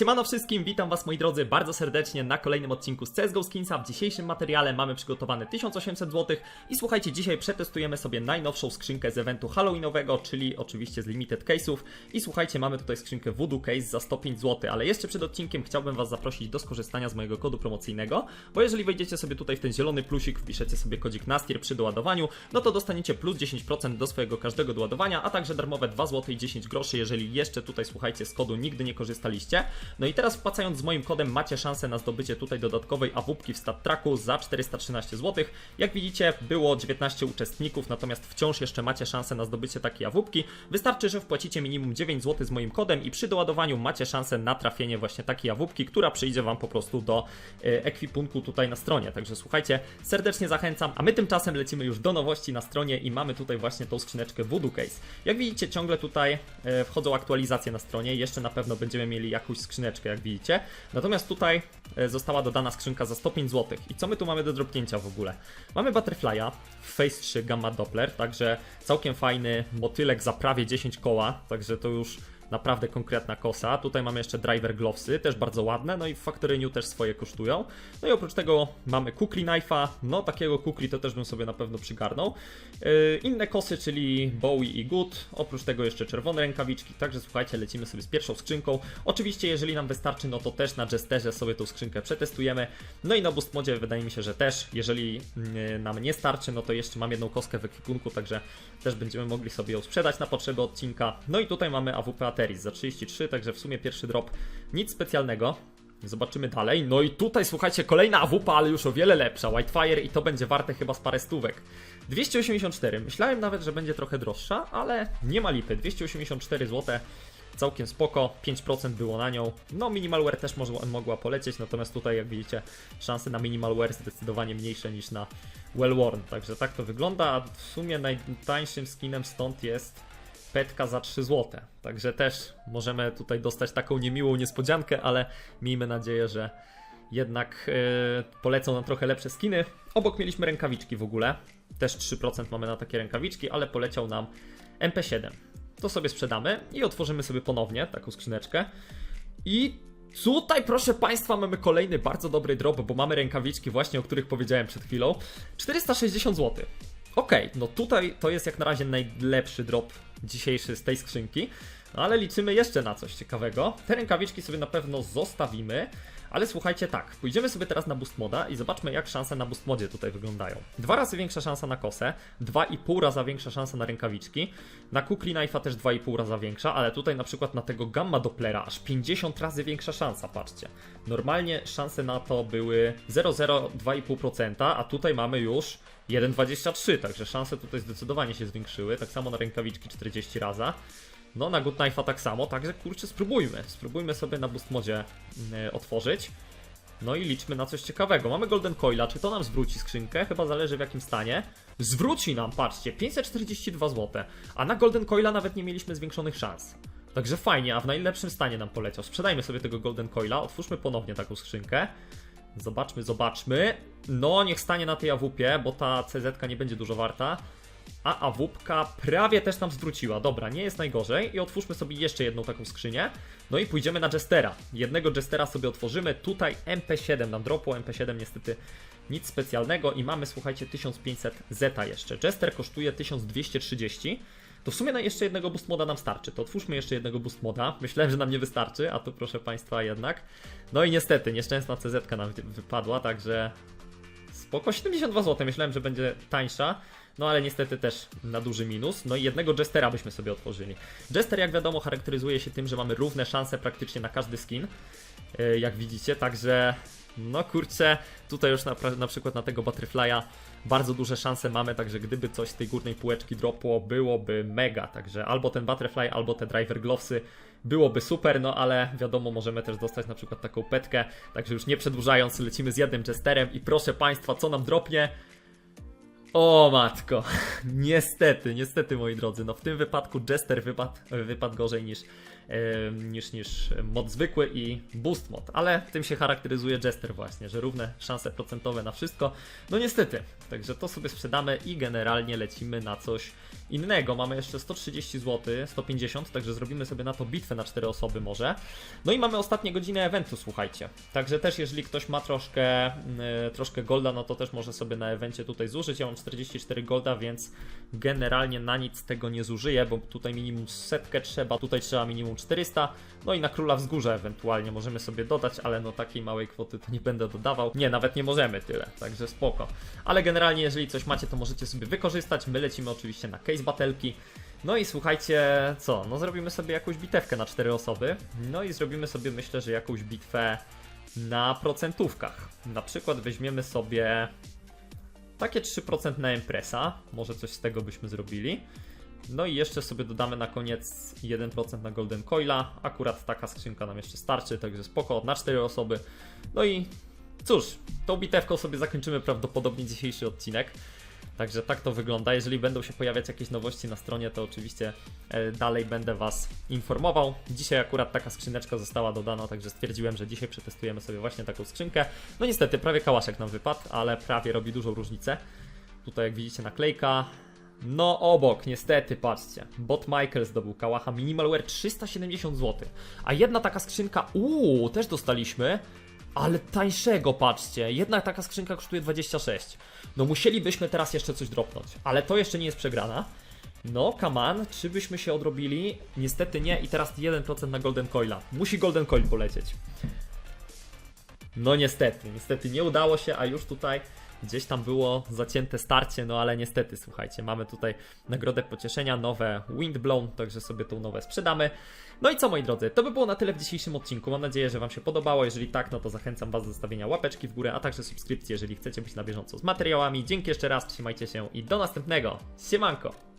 Siemano wszystkim, witam was moi drodzy bardzo serdecznie na kolejnym odcinku z CSGO Skinsa. W dzisiejszym materiale mamy przygotowane 1800 zł i słuchajcie, dzisiaj przetestujemy sobie najnowszą skrzynkę z eventu Halloweenowego, czyli oczywiście z Limited Case'ów. I słuchajcie, mamy tutaj skrzynkę Voodoo Case za 105 zł, ale jeszcze przed odcinkiem chciałbym was zaprosić do skorzystania z mojego kodu promocyjnego, bo jeżeli wejdziecie sobie tutaj w ten zielony plusik, wpiszecie sobie kodzik NASTIR przy doładowaniu, no to dostaniecie plus 10% do swojego każdego doładowania, a także darmowe 2 zł i 10 groszy, jeżeli jeszcze tutaj słuchajcie z kodu nigdy nie korzystaliście. No i teraz wpłacając z moim kodem macie szansę na zdobycie tutaj dodatkowej awupki w stat tracku za 413 zł. Jak widzicie było 19 uczestników, natomiast wciąż jeszcze macie szansę na zdobycie takiej awupki. Wystarczy, że wpłacicie minimum 9 zł z moim kodem i przy doładowaniu macie szansę na trafienie właśnie takiej awupki, która przyjdzie wam po prostu do e, ekwipunku tutaj na stronie. Także słuchajcie, serdecznie zachęcam, a my tymczasem lecimy już do nowości na stronie i mamy tutaj właśnie tą skrzyneczkę Voodoo Case. Jak widzicie, ciągle tutaj e, wchodzą aktualizacje na stronie, jeszcze na pewno będziemy mieli jakąś skrzyneczkę, jak widzicie. Natomiast tutaj e, została dodana skrzynka za 105 zł. I co my tu mamy do dropnięcia w ogóle? Mamy Butterfly'a, Phase 3 Gamma Doppler, także całkiem fajny motylek za prawie 10 koła, także to już naprawdę konkretna kosa. Tutaj mamy jeszcze driver glovesy, też bardzo ładne, no i w Factoryniu też swoje kosztują. No i oprócz tego mamy kukli knife'a, no takiego kukli to też bym sobie na pewno przygarnął. Yy, inne kosy, czyli Bowie i Good, oprócz tego jeszcze czerwone rękawiczki, także słuchajcie, lecimy sobie z pierwszą skrzynką. Oczywiście jeżeli nam wystarczy, no to też na Jesterze sobie tą skrzynkę przetestujemy. No i na Boost Modzie wydaje mi się, że też, jeżeli yy, nam nie starczy, no to jeszcze mam jedną koskę w ekwipunku, także też będziemy mogli sobie ją sprzedać na potrzeby odcinka. No i tutaj mamy AWP Ateris za 33, także w sumie pierwszy drop nic specjalnego. Zobaczymy dalej. No i tutaj słuchajcie, kolejna AWP, ale już o wiele lepsza. Whitefire i to będzie warte chyba z parę stówek. 284. Myślałem nawet, że będzie trochę droższa, ale nie ma lipy. 284 zł. Całkiem spoko, 5% było na nią. No, minimalware też może, mogła polecieć, natomiast tutaj, jak widzicie, szanse na minimalware zdecydowanie mniejsze niż na Wellworn. Także tak to wygląda, a w sumie najtańszym skinem stąd jest petka za 3 zł. Także też możemy tutaj dostać taką niemiłą niespodziankę, ale miejmy nadzieję, że jednak yy, polecą nam trochę lepsze skiny. Obok mieliśmy rękawiczki w ogóle. Też 3% mamy na takie rękawiczki, ale poleciał nam MP7. To sobie sprzedamy i otworzymy sobie ponownie taką skrzyneczkę. I tutaj, proszę Państwa, mamy kolejny bardzo dobry drop, bo mamy rękawiczki właśnie, o których powiedziałem przed chwilą. 460 zł. Okej, no tutaj to jest jak na razie najlepszy drop dzisiejszy z tej skrzynki, ale liczymy jeszcze na coś ciekawego. Te rękawiczki sobie na pewno zostawimy, ale słuchajcie tak, pójdziemy sobie teraz na Boost Moda i zobaczmy jak szanse na Boost Modzie tutaj wyglądają. Dwa razy większa szansa na kosę, 2,5 raza większa szansa na rękawiczki, na Kukli Knife'a też 2,5 raza większa, ale tutaj na przykład na tego Gamma Dopplera aż 50 razy większa szansa, patrzcie. Normalnie szanse na to były 0,02,5%, a tutaj mamy już 1,23, także szanse tutaj zdecydowanie się zwiększyły, tak samo na rękawiczki 40 raza. No, na Good Knife'a tak samo, także kurczę, spróbujmy. Spróbujmy sobie na Boost Modzie yy, otworzyć. No i liczmy na coś ciekawego. Mamy Golden Coila, czy to nam zwróci skrzynkę? Chyba zależy w jakim stanie. Zwróci nam, patrzcie, 542 zł. A na Golden Coila nawet nie mieliśmy zwiększonych szans. Także fajnie, a w najlepszym stanie nam poleciał. Sprzedajmy sobie tego Golden Coila, otwórzmy ponownie taką skrzynkę. Zobaczmy, zobaczmy. No, niech stanie na tej AWP, bo ta CZ nie będzie dużo warta. A AWP prawie też nam zwróciła. Dobra, nie jest najgorzej. I otwórzmy sobie jeszcze jedną taką skrzynię. No i pójdziemy na Jestera. Jednego Jestera sobie otworzymy. Tutaj MP7 nam dropło. MP7 niestety nic specjalnego. I mamy, słuchajcie, 1500 Zeta jeszcze. Jester kosztuje 1230. To w sumie na jeszcze jednego boost moda nam starczy. To otwórzmy jeszcze jednego boost moda. Myślałem, że nam nie wystarczy, a tu proszę Państwa jednak. No i niestety, nieszczęsna CZ nam wypadła, także spoko. 72 zł. Myślałem, że będzie tańsza. No ale niestety też na duży minus. No i jednego Jestera byśmy sobie otworzyli. Jester, jak wiadomo, charakteryzuje się tym, że mamy równe szanse praktycznie na każdy skin. Yy, jak widzicie, także no kurczę, tutaj już na, na przykład na tego Butterfly'a bardzo duże szanse mamy, także gdyby coś z tej górnej półeczki dropło, byłoby mega. Także albo ten Butterfly, albo te Driver Glovesy byłoby super, no ale wiadomo, możemy też dostać na przykład taką petkę. Także już nie przedłużając, lecimy z jednym Jesterem i proszę Państwa, co nam dropnie? O matko, niestety, niestety moi drodzy, no w tym wypadku Jester wypadł, wypadł gorzej niż, niż, niż mod zwykły i boost mod, ale tym się charakteryzuje Jester właśnie, że równe szanse procentowe na wszystko, no niestety, także to sobie sprzedamy i generalnie lecimy na coś innego. Mamy jeszcze 130 zł, 150, także zrobimy sobie na to bitwę na 4 osoby może. No i mamy ostatnie godziny eventu, słuchajcie. Także też jeżeli ktoś ma troszkę, y, troszkę golda, no to też może sobie na evencie tutaj zużyć. Ja mam 44 golda, więc generalnie na nic tego nie zużyję, bo tutaj minimum setkę trzeba, tutaj trzeba minimum 400. No i na króla wzgórza ewentualnie możemy sobie dodać, ale no takiej małej kwoty to nie będę dodawał. Nie, nawet nie możemy tyle, także spoko. Ale generalnie jeżeli coś macie, to możecie sobie wykorzystać. My lecimy oczywiście na case batelki. No i słuchajcie, co? No zrobimy sobie jakąś bitewkę na cztery osoby. No i zrobimy sobie myślę, że jakąś bitwę na procentówkach. Na przykład weźmiemy sobie takie 3% na impresa. Może coś z tego byśmy zrobili. No i jeszcze sobie dodamy na koniec 1% na Golden Coila. Akurat taka skrzynka nam jeszcze starczy, także spoko, na 4 osoby. No i cóż, tą bitewką sobie zakończymy prawdopodobnie dzisiejszy odcinek. Także tak to wygląda. Jeżeli będą się pojawiać jakieś nowości na stronie, to oczywiście e, dalej będę Was informował. Dzisiaj akurat taka skrzyneczka została dodana, także stwierdziłem, że dzisiaj przetestujemy sobie właśnie taką skrzynkę. No niestety, prawie kałaszek nam wypadł, ale prawie robi dużą różnicę. Tutaj jak widzicie naklejka. No obok, niestety, patrzcie. Bot Michael zdobył kałacha Minimalware 370 zł. A jedna taka skrzynka, uuu, też dostaliśmy. Ale tańszego, patrzcie. Jedna taka skrzynka kosztuje 26. No musielibyśmy teraz jeszcze coś dropnąć. Ale to jeszcze nie jest przegrana. No, kaman, czy byśmy się odrobili? Niestety nie i teraz 1% na Golden Coila. Musi Golden Coil polecieć. No niestety, niestety nie udało się, a już tutaj gdzieś tam było zacięte starcie, no ale niestety, słuchajcie, mamy tutaj nagrodę pocieszenia, nowe Windblown, także sobie tą nowe sprzedamy. No i co moi drodzy, to by było na tyle w dzisiejszym odcinku. Mam nadzieję, że Wam się podobało. Jeżeli tak, no to zachęcam Was do zostawienia łapeczki w górę, a także subskrypcji, jeżeli chcecie być na bieżąco z materiałami. Dzięki jeszcze raz, trzymajcie się i do następnego. Siemanko!